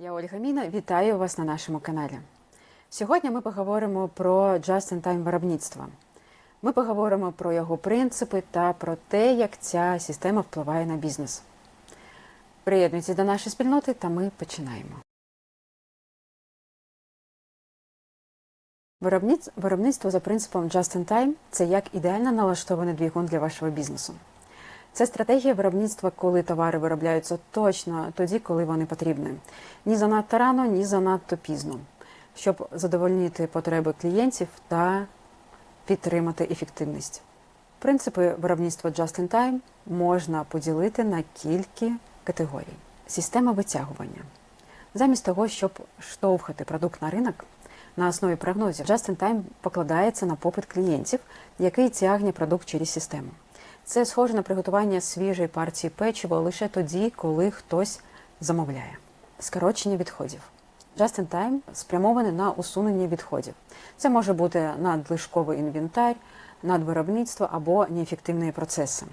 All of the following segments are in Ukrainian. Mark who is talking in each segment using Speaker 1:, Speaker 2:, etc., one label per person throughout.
Speaker 1: Я Ольга Міна, вітаю вас на нашому каналі. Сьогодні ми поговоримо про just-in-time виробництво. Ми поговоримо про його принципи та про те, як ця система впливає на бізнес. Приєднуйтесь до нашої спільноти та ми починаємо. Виробництво за принципом just-in-time – це як ідеально налаштований двигун для вашого бізнесу. Це стратегія виробництва, коли товари виробляються точно тоді, коли вони потрібні. Ні занадто рано, ні занадто пізно, щоб задовольнити потреби клієнтів та підтримати ефективність. Принципи виробництва just-in-time можна поділити на кілька категорій. Система витягування. Замість того, щоб штовхати продукт на ринок на основі прогнозів, just-in-time покладається на попит клієнтів, який тягне продукт через систему. Це схоже на приготування свіжої партії печива лише тоді, коли хтось замовляє. Скорочення відходів. Just in time спрямоване на усунення відходів. Це може бути надлишковий інвентар, надвиробництво або неефективні процеси.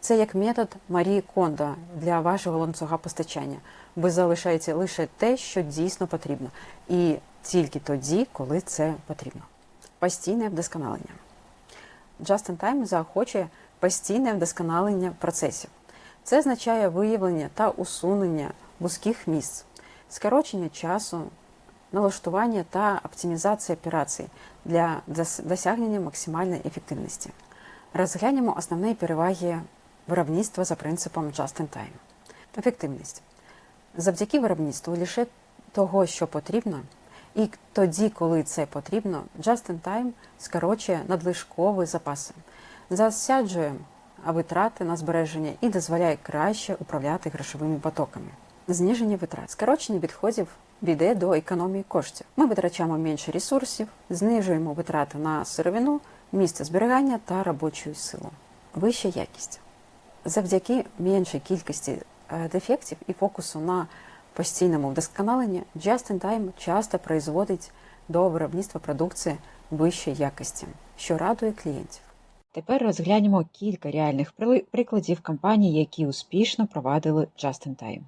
Speaker 1: Це як метод Марії Кондо для вашого ланцюга постачання. Ви залишаєте лише те, що дійсно потрібно, і тільки тоді, коли це потрібно. Постійне вдосконалення. Just in Time заохочує постійне вдосконалення процесів. Це означає виявлення та усунення вузьких місць, скорочення часу, налаштування та оптимізація операцій для досягнення максимальної ефективності. Розглянемо основні переваги виробництва за принципом Just in Time. Ефективність. Завдяки виробництву лише того, що потрібно, і тоді, коли це потрібно, Just in Time скорочує надлишкові запаси, заощаджує витрати на збереження і дозволяє краще управляти грошовими потоками. Зниження витрат. Скорочення відходів веде до економії коштів. Ми витрачаємо менше ресурсів, знижуємо витрати на сировину, місце зберігання та робочу силу. Вища якість. Завдяки меншій кількості е, дефектів і фокусу на постійному вдосконаленні, Just in Time часто призводить до виробництва продукції вищої якості, що радує клієнтів.
Speaker 2: Тепер розглянемо кілька реальних прикладів компаній, які успішно провадили Just in Time.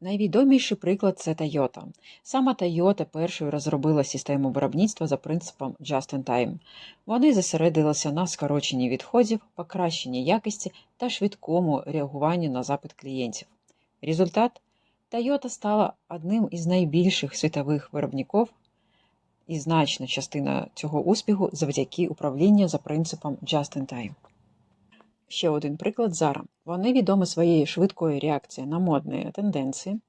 Speaker 2: Найвідоміший приклад це Toyota. Саме Toyota першою розробила систему виробництва за принципом Just in Time. Вони зосередилися на скороченні відходів, покращенні якості та швидкому реагуванні на запит клієнтів. Результат Toyota стала одним із найбільших світових виробників і значна частина цього успіху завдяки управлінню за принципом Just in Time. Ще один приклад Zara. Вони відомі своєю швидкою реакцією на модні тенденції.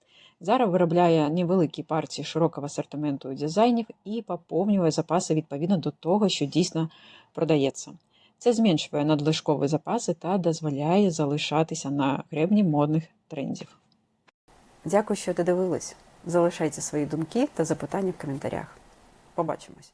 Speaker 2: Zara виробляє невеликі партії широкого асортименту дизайнів і поповнює запаси відповідно до того, що дійсно продається. Це зменшує надлишкові запаси та дозволяє залишатися на гребні модних трендів.
Speaker 1: Дякую, що додивились. Залишайте свої думки та запитання в коментарях. Побачимось!